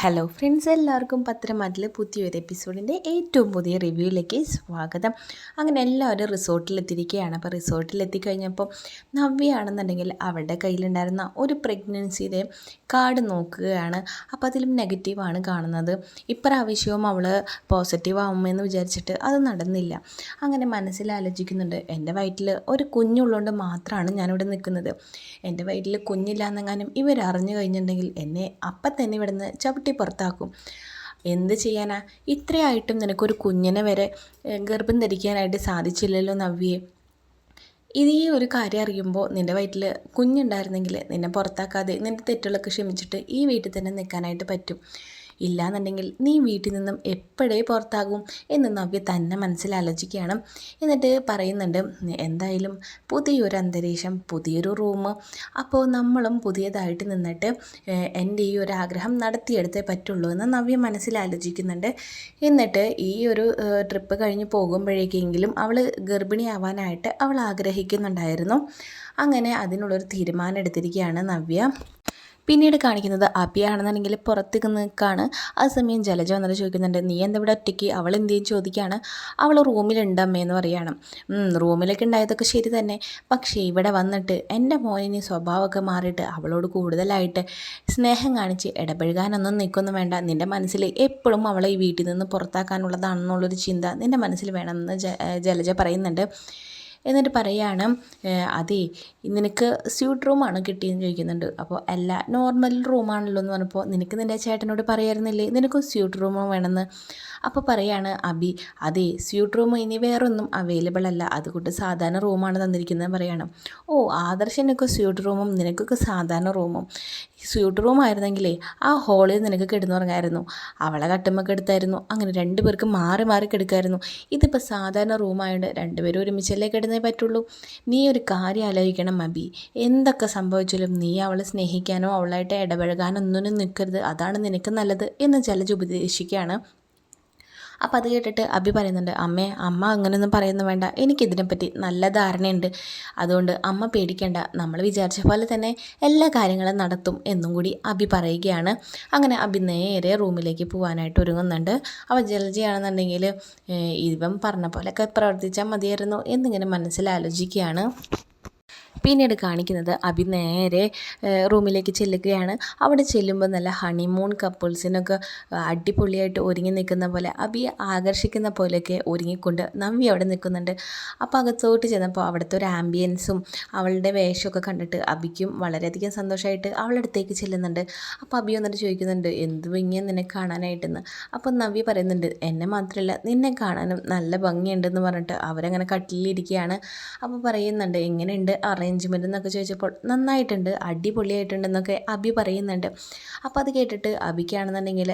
Hello friends എല്ലാവർക്കും പത്രമാറ്റിൽ പുതിയൊരു എപ്പിസോഡിന്റെ ഏറ്റവും പുതിയ റിവ്യൂയിലേക്ക് സ്വാഗതം. അങ്ങനെ എല്ലാവരും റിസോർട്ടിലെത്തിയിരിക്കുകയാണ്. അപ്പോൾ റിസോർട്ടിലെത്തിക്കഴിഞ്ഞപ്പോൾ നവ്യയാണെന്നുണ്ടെങ്കിൽ അവരുടെ കയ്യിലുണ്ടായിരുന്ന ഒരു പ്രഗ്നൻസിയുടെ കാർഡ് നോക്കുകയാണ്. അപ്പോൾ അതിലും നെഗറ്റീവാണ് കാണുന്നത്. ഇപ്രാവശ്യവും അവൾ പോസിറ്റീവ് ആവുമെന്ന് വിചാരിച്ചിട്ട് അത് നടന്നില്ല. അങ്ങനെ മനസ്സിൽ ആലോചിക്കുന്നുണ്ട് എന്റെ വയറ്റിൽ ഒരു കുഞ്ഞുള്ളതുകൊണ്ട് മാത്രമാണ് ഞാനിവിടെ നിൽക്കുന്നത്. എന്റെ വയറ്റിൽ കുഞ്ഞില്ലാന്നെങ്ങാനും ഇവരറിഞ്ഞു കഴിഞ്ഞിട്ടുണ്ടെങ്കിൽ എന്നെ അപ്പം തന്നെ ഇവിടുന്ന് ചവിട്ടി പുറത്താക്കും. എന്ത് ചെയ്യാനാ? ഇത്രയായിട്ടും നിനക്കൊരു കുഞ്ഞിനെ വരെ ഗർഭം ധരിക്കാനായിട്ട് സാധിച്ചില്ലല്ലോ നവ്യേ. ഇത് ഈ ഒരു കാര്യം അറിയുമ്പോൾ നിന്റെ വയറ്റിൽ കുഞ്ഞുണ്ടായിരുന്നെങ്കിൽ നിന്നെ പുറത്താക്കാതെ നിന്റെ തെറ്റുകളൊക്കെ ക്ഷമിച്ചിട്ട് ഈ വീട്ടിൽ തന്നെ നിൽക്കാനായിട്ട് പറ്റും. ഇല്ലാന്നുണ്ടെങ്കിൽ നീ വീട്ടിൽ നിന്നും എപ്പോഴേ പുറത്താകും എന്ന് നവ്യ തന്നെ മനസ്സിൽ ആലോചിക്കുകയാണ്. എന്നിട്ട് പറയുന്നുണ്ട് എന്തായാലും പുതിയൊരു അന്തരീക്ഷം പുതിയൊരു റൂം അപ്പോൾ നമ്മളും പുതിയതായിട്ട് നിന്നിട്ട് എന്റെ ഈ ഒരു ആഗ്രഹം നടത്തിയെടുത്തേ പറ്റുള്ളൂ എന്ന് നവ്യ മനസ്സിൽ ആലോചിക്കുന്നുണ്ട്. എന്നിട്ട് ഈ ഒരു ട്രിപ്പ് കഴിഞ്ഞ് പോകുമ്പോഴേക്കെങ്കിലും അവൾ ഗർഭിണിയാവാനായിട്ട് അവൾ ആഗ്രഹിക്കുന്നുണ്ടായിരുന്നു. അങ്ങനെ അതിനുള്ളൊരു തീരുമാനം എടുത്തിരിക്കുകയാണ് നവ്യ. പിന്നീട് കാണിക്കുന്നത് അബിയാണെന്നുണ്ടെങ്കിൽ പുറത്തേക്ക് നിൽക്കുകയാണ് ആ സമയം ജലജ വന്നിട്ട് ചോദിക്കുന്നുണ്ട് നീ എന്താ ഇവിടെ ഒറ്റയ്ക്ക്? അവൾ എന്ത് ചെയ്യും? ചോദിക്കുകയാണ്. അവൾ റൂമിലുണ്ട് അമ്മയെന്ന് പറയുകയാണ് "ഉം, റൂമിലൊക്കെ ഉണ്ടായതൊക്കെ ശരി തന്നെ. പക്ഷേ ഇവിടെ വന്നിട്ട് എന്റെ മോനിന് സ്വഭാവമൊക്കെ മാറിയിട്ട് അവളോട് കൂടുതലായിട്ട് സ്നേഹം കാണിച്ച് ഇടപഴകാനൊന്നും നിൽക്കൊന്നും വേണ്ട. നിന്റെ മനസ്സിൽ എപ്പോഴും അവളെ ഈ വീട്ടിൽ നിന്ന് പുറത്താക്കാനുള്ളതാണെന്നുള്ളൊരു ചിന്ത നിന്റെ മനസ്സിൽ വേണമെന്ന് ജലജ പറയുന്നുണ്ട്. എന്നിട്ട് പറയാണ് അതെ അതേ നിനക്ക് സ്യൂട്ട് റൂമാണ് കിട്ടിയെന്ന് ചോദിക്കുന്നുണ്ട്. അപ്പോൾ അല്ല നോർമൽ റൂമാണല്ലോ എന്ന് പറഞ്ഞപ്പോൾ നിനക്ക് നിന്റെ ചേട്ടനോട് പറയായിരുന്നില്ലേ? നിനക്കും സ്യൂട്ട് റൂമോ വേണമെന്ന്. അപ്പോൾ പറയാണ് അബി അതെ സ്യൂട്ട് റൂം ഇനി വേറൊന്നും അവൈലബിൾ അല്ല. അതുകൊണ്ട് സാധാരണ റൂമാണ് തന്നിരിക്കുന്നത് പറയാണ്. ഓ ആദർശനൊക്കെ സ്യൂട്ട് റൂമും നിനക്കൊക്കെ സാധാരണ റൂമും സ്യൂട്ട് റൂം ആയിരുന്നെങ്കിലേ ആ ഹോളിൽ നിനക്ക് കിടന്നുറങ്ങായിരുന്നു. അവളെ കട്ടുമൊക്കെ എടുത്തായിരുന്നു. അങ്ങനെ രണ്ടു പേർക്ക് മാറി മാറി കിടക്കായിരുന്നു. ഇതിപ്പോൾ സാധാരണ റൂമായതുകൊണ്ട് രണ്ടുപേരും ഒരുമിച്ചല്ലേ കിടന്നേ പറ്റുള്ളൂ. നീ ഒരു കാര്യം ആലോചിക്കണം അബി. എന്തൊക്കെ സംഭവിച്ചാലും നീ അവളെ സ്നേഹിക്കാനോ അവളായിട്ട് ഇടപഴകാനോ ഒന്നിനും നിൽക്കരുത്. അതാണ് നിനക്ക് നല്ലത് എന്ന് ചിലജ് ഉപദേശിക്കുകയാണ്. അപ്പോൾ അത് കേട്ടിട്ട് അബി പറയുന്നുണ്ട് അമ്മേ അമ്മ അങ്ങനെയൊന്നും പറയുന്നു വേണ്ട. എനിക്കിതിനെപ്പറ്റി നല്ല ധാരണയുണ്ട്. അതുകൊണ്ട് അമ്മ പേടിക്കേണ്ട. നമ്മൾ വിചാരിച്ച പോലെ തന്നെ എല്ലാ കാര്യങ്ങളും നടത്തും എന്നും കൂടി അബി പറയുകയാണ്. അങ്ങനെ അബി നേരെ റൂമിലേക്ക് പോകാനായിട്ട് ഒരുങ്ങുന്നുണ്ട്. അപ്പോൾ ജലജയാണെന്നുണ്ടെങ്കിൽ ഇവൻ പറഞ്ഞ പോലെയൊക്കെ പ്രവർത്തിച്ചാൽ മതിയായിരുന്നു എന്നിങ്ങനെ മനസ്സിലാലോചിക്കുകയാണ്. പിന്നീട് കാണിക്കുന്നത് അഭി നേരെ റൂമിലേക്ക് ചെല്ലുകയാണ്. അവിടെ ചെല്ലുമ്പോൾ നല്ല ഹണിമൂൺ കപ്പിൾസിനൊക്കെ അടിപൊളിയായിട്ട് ഒരുങ്ങി നിൽക്കുന്ന പോലെ അബിയെ ആകർഷിക്കുന്ന പോലെയൊക്കെ ഒരുങ്ങിക്കൊണ്ട് നവ്യ അവിടെ നിൽക്കുന്നുണ്ട്. അപ്പോൾ അകത്തോട്ട് ചെന്നപ്പോൾ അവിടുത്തെ ഒരു ആംബിയൻസും അവളുടെ വേഷമൊക്കെ കണ്ടിട്ട് അഭിക്കും വളരെയധികം സന്തോഷമായിട്ട് അവളുടെ അടുത്തേക്ക് ചെല്ലുന്നുണ്ട്. അപ്പോൾ അഭി വന്നിട്ട് ചോദിക്കുന്നുണ്ട് എന്ത് ഭംഗിയാണ് നിന്നെ കാണാനായിട്ടെന്ന്? അപ്പോൾ നവ്യ പറയുന്നുണ്ട് എന്നെ മാത്രമല്ല നിന്നെ കാണാനും നല്ല ഭംഗിയുണ്ടെന്ന് പറഞ്ഞിട്ട് അവരങ്ങനെ കട്ടിലിരിക്കുകയാണ്. അപ്പോൾ പറയുന്നുണ്ട് എങ്ങനെയുണ്ട്? അറേഞ്ച്മെന്റ് എന്നൊക്കെ ചോദിച്ചപ്പോൾ നന്നായിട്ടുണ്ട് അടിപൊളിയായിട്ടുണ്ടെന്നൊക്കെ അബി പറയുന്നുണ്ട്. അപ്പോൾ അത് കേട്ടിട്ട് അബിക്കാണെന്നുണ്ടെങ്കിൽ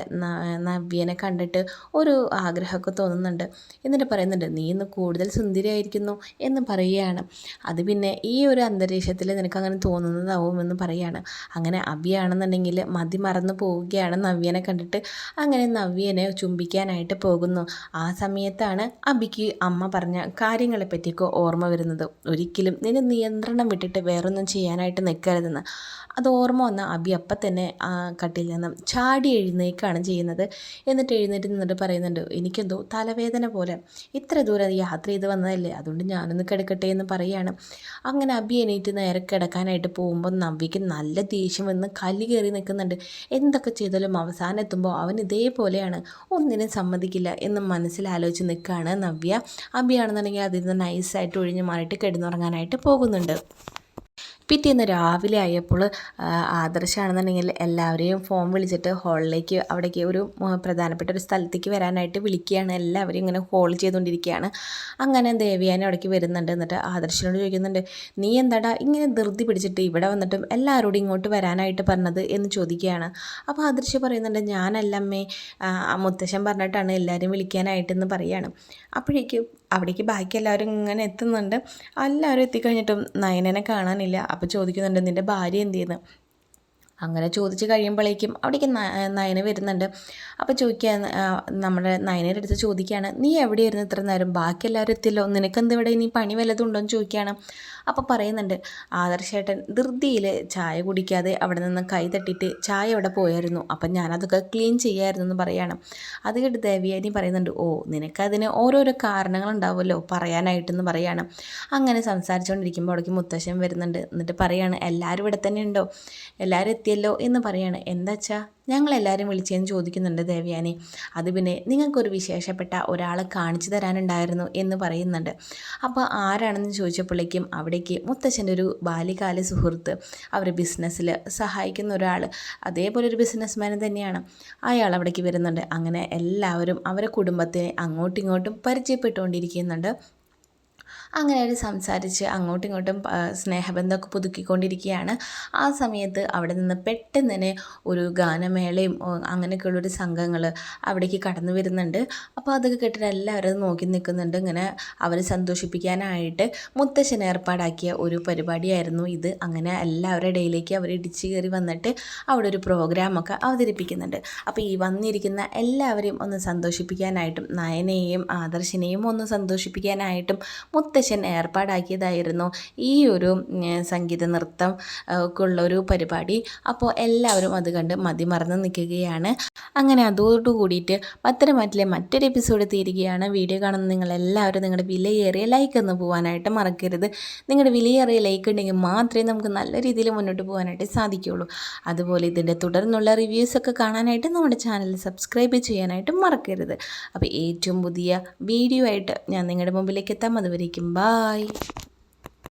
നവ്യനെ കണ്ടിട്ട് ഒരു ആഗ്രഹമൊക്കെ തോന്നുന്നുണ്ട്. എന്നിട്ട് പറയുന്നുണ്ട് നീ ഇന്ന് കൂടുതൽ സുന്ദരിയായിരിക്കുന്നു എന്ന് പറയുകയാണ്. അത് പിന്നെ ഈ ഒരു അന്തരീക്ഷത്തിൽ നിനക്ക് അങ്ങനെ തോന്നുന്നതാവും എന്ന് പറയുകയാണ്. അങ്ങനെ അബിയാണെന്നുണ്ടെങ്കിൽ മതി മറന്നു പോവുകയാണ് നവ്യനെ കണ്ടിട്ട്. അങ്ങനെ നവ്യനെ ചുംബിക്കാനായിട്ട് പോകുന്നു. ആ സമയത്താണ് അബിക്ക് അമ്മ പറഞ്ഞ കാര്യങ്ങളെപ്പറ്റിയൊക്കെ ഓർമ്മ വരുന്നത്. ഒരിക്കലും നിന്നെ നിയന്ത്രണം വിട്ടിട്ട് വേറൊന്നും ചെയ്യാനായിട്ട് നിൽക്കരുതെന്ന്. അത് ഓർമ്മ വന്ന അബി അപ്പം തന്നെ ആ കട്ടിൽ നിന്നും ചാടി എഴുന്നേക്കാണ് ചെയ്യുന്നത്. എന്നിട്ട് എഴുന്നേറ്റ് നിന്നിട്ട് പറയുന്നുണ്ട് എനിക്കെന്തോ തലവേദന പോലെ. ഇത്ര ദൂരം യാത്ര ചെയ്ത് വന്നതല്ലേ? അതുകൊണ്ട് ഞാനൊന്ന് കിടക്കട്ടെ എന്ന് പറയുകയാണ് അങ്ങനെ അബി എണീറ്റ് നേരെ കിടക്കാനായിട്ട് പോകുമ്പോൾ നവ്യക്ക് നല്ല ദേഷ്യം വന്ന് കല്ലി കയറി നിൽക്കുന്നുണ്ട്. എന്തൊക്കെ ചെയ്താലും അവസാനം എത്തുമ്പോൾ അവൻ ഇതേപോലെയാണ്. ഒന്നിനും സമ്മതിക്കില്ല എന്ന് മനസ്സിലാലോചിച്ച് നിൽക്കുകയാണ് നവ്യ. അബിയാണെന്നുണ്ടെങ്കിൽ അതിൽ നിന്ന് നൈസായിട്ട് ഒഴിഞ്ഞു മാറിയിട്ട് കിടന്നുറങ്ങാനായിട്ട് പോകുന്നുണ്ട്. പിറ്റേന്ന് രാവിലെ ആയപ്പോൾ ആദർശമാണെന്നുണ്ടെങ്കിൽ എല്ലാവരെയും ഫോൺ വിളിച്ചിട്ട് ഹോളിലേക്ക് അവിടേക്ക് ഒരു പ്രധാനപ്പെട്ട ഒരു സ്ഥലത്തേക്ക് വരാനായിട്ട് വിളിക്കുകയാണ്. എല്ലാവരും ഇങ്ങനെ കോൾ ചെയ്തുകൊണ്ടിരിക്കുകയാണ്. അങ്ങനെ ദേവിയാനെ അവിടേക്ക് വരുന്നുണ്ട്. എന്നിട്ട് ആദർശനോട് ചോദിക്കുന്നുണ്ട് നീ എന്താടാ ഇങ്ങനെ ധൃതി പിടിച്ചിട്ട് ഇവിടെ വന്നിട്ടും എല്ലാവരോടും ഇങ്ങോട്ട് വരാനായിട്ട് പറഞ്ഞത്? എന്ന് ചോദിക്കുകയാണ്. അപ്പോൾ ആദർശ് പറയുന്നുണ്ട് ഞാനല്ല അമ്മേ ആ, ആ മുത്തശ്ശൻ പറഞ്ഞിട്ടാണ് എല്ലാവരും വിളിക്കാനായിട്ടെന്ന് പറയുകയാണ് അപ്പോഴേക്കും അവിടേക്ക് ബാക്കി എല്ലാവരും ഇങ്ങനെ എത്തുന്നുണ്ട്. എല്ലാവരും എത്തിക്കഴിഞ്ഞിട്ടും നയനനെ കാണാനില്ല. അപ്പോൾ ചോദിക്കുന്നുണ്ട് നിന്റെ ഭാര്യ എന്ത് ചെയ്യുന്നു അങ്ങനെ ചോദിച്ച് കഴിയുമ്പോഴേക്കും അവിടേക്ക് നയന വരുന്നുണ്ട്. അപ്പോൾ ചോദിക്കുക നമ്മുടെ നയനയുടെ അടുത്ത് ചോദിക്കുകയാണ് നീ എവിടെയായിരുന്നു ഇത്ര നേരം? ബാക്കി എല്ലാവരും എത്തില്ലോ നിനക്കെന്ത് ഇവിടെ ഇനി പണി വല്ലതുണ്ടോ എന്ന് ചോദിക്കുകയാണ് അപ്പോൾ പറയുന്നുണ്ട് ആദർശേട്ടൻ ധൃതിയിൽ ചായ കുടിക്കാതെ അവിടെ നിന്ന് കൈ തട്ടിയിട്ട് ചായ അവിടെ പോയായിരുന്നു. അപ്പം ഞാനതൊക്കെ ക്ലീൻ ചെയ്യായിരുന്നു എന്ന് പറയുകയാണ് അത് കേട്ട് ദേവിയാനി പറയുന്നുണ്ട് ഓ നിനക്കതിന് ഓരോരോ കാരണങ്ങളുണ്ടാവുമല്ലോ? പറയാനായിട്ടെന്ന് പറയുകയാണ് അങ്ങനെ സംസാരിച്ചുകൊണ്ടിരിക്കുമ്പോൾ അവിടേക്ക് മുത്തശ്ശൻ വരുന്നുണ്ട്. എന്നിട്ട് പറയാണ് എല്ലാവരും ഇവിടെ തന്നെ ഉണ്ടോ? എല്ലാവരും എത്തിയല്ലോ എന്ന് പറയാണ്. എന്താച്ചാ? ഞങ്ങളെല്ലാവരും വിളിച്ചതെന്ന് ചോദിക്കുന്നുണ്ട് ദേവയാനി. അത് പിന്നെ നിങ്ങൾക്കൊരു വിശേഷപ്പെട്ട ഒരാളെ കാണിച്ചു തരാനുണ്ടായിരുന്നു എന്ന് പറയുന്നുണ്ട്. അപ്പോൾ ആരാണെന്ന് ചോദിച്ചപ്പോഴേക്കും അവിടേക്ക് മുത്തച്ഛന്റെ ഒരു ബാല്യകാല സുഹൃത്ത് അവർ ബിസിനസ്സിൽ സഹായിക്കുന്ന ഒരാൾ അതേപോലെ ഒരു ബിസിനസ്മാൻ തന്നെയാണ്. അയാൾ അവിടേക്ക് വരുന്നുണ്ട്. അങ്ങനെ എല്ലാവരും അവരെ കുടുംബത്തെ അങ്ങോട്ടും ഇങ്ങോട്ടും പരിചയപ്പെട്ടുകൊണ്ടിരിക്കുന്നുണ്ട്. അങ്ങനെ അവർ സംസാരിച്ച് അങ്ങോട്ടും ഇങ്ങോട്ടും സ്നേഹബന്ധമൊക്കെ പുതുക്കിക്കൊണ്ടിരിക്കുകയാണ്. ആ സമയത്ത് അവിടെ നിന്ന് പെട്ടെന്ന് തന്നെ ഒരു ഗാനമേളയും അങ്ങനെയൊക്കെയുള്ളൊരു സംഘങ്ങൾ അവിടേക്ക് കടന്നു വരുന്നുണ്ട്. അപ്പോൾ അതൊക്കെ കേട്ടിട്ട് എല്ലാവരും നോക്കി നിൽക്കുന്നുണ്ട്. ഇങ്ങനെ അവരെ സന്തോഷിപ്പിക്കാനായിട്ട് മുത്തശ്ശൻ ഏർപ്പാടാക്കിയ ഒരു പരിപാടിയായിരുന്നു ഇത്. അങ്ങനെ എല്ലാവരുടെ ഇടയിലേക്ക് അവർ ഇടിച്ച് കയറി വന്നിട്ട് അവിടെ ഒരു പ്രോഗ്രാമൊക്കെ അവതരിപ്പിക്കുന്നുണ്ട്. അപ്പോൾ ഈ വന്നിരിക്കുന്ന എല്ലാവരെയും ഒന്ന് സന്തോഷിപ്പിക്കാനായിട്ടും നയനെയും ആദർശിനെയും ഒന്ന് സന്തോഷിപ്പിക്കാനായിട്ടും മുത്തശ്ശൻ ഏർപ്പാടാക്കിയതായിരുന്നു ഈ ഒരു സംഗീത നൃത്തം ഒരു പരിപാടി. അപ്പോൾ എല്ലാവരും അത് കണ്ട് മതിമറന്ന് നിൽക്കുകയാണ്. അങ്ങനെ അതോടുകൂടിയിട്ട് പത്തരമാറ്റിലെ മറ്റൊരു എപ്പിസോഡ് തീരുകയാണ്. വീഡിയോ കാണുന്ന നിങ്ങളെല്ലാവരും നിങ്ങളുടെ വിലയേറിയ ലൈക്ക് ഒന്ന് പോകാനായിട്ട് മറക്കരുത്. നിങ്ങളുടെ വിലയേറിയ ലൈക്ക് ഉണ്ടെങ്കിൽ മാത്രമേ നമുക്ക് നല്ല രീതിയിൽ മുന്നോട്ട് പോകാനായിട്ട് സാധിക്കുകയുള്ളൂ. അതുപോലെ ഇതിന്റെ തുടർന്നുള്ള റിവ്യൂസൊക്കെ കാണാനായിട്ട് നമ്മുടെ ചാനൽ സബ്സ്ക്രൈബ് ചെയ്യാനായിട്ട് മറക്കരുത്. അപ്പോൾ ഏറ്റവും പുതിയ വീഡിയോ ആയിട്ട് ഞാൻ നിങ്ങളുടെ മുമ്പിലേക്ക് എത്താം. അതുവരേക്കും ബായ്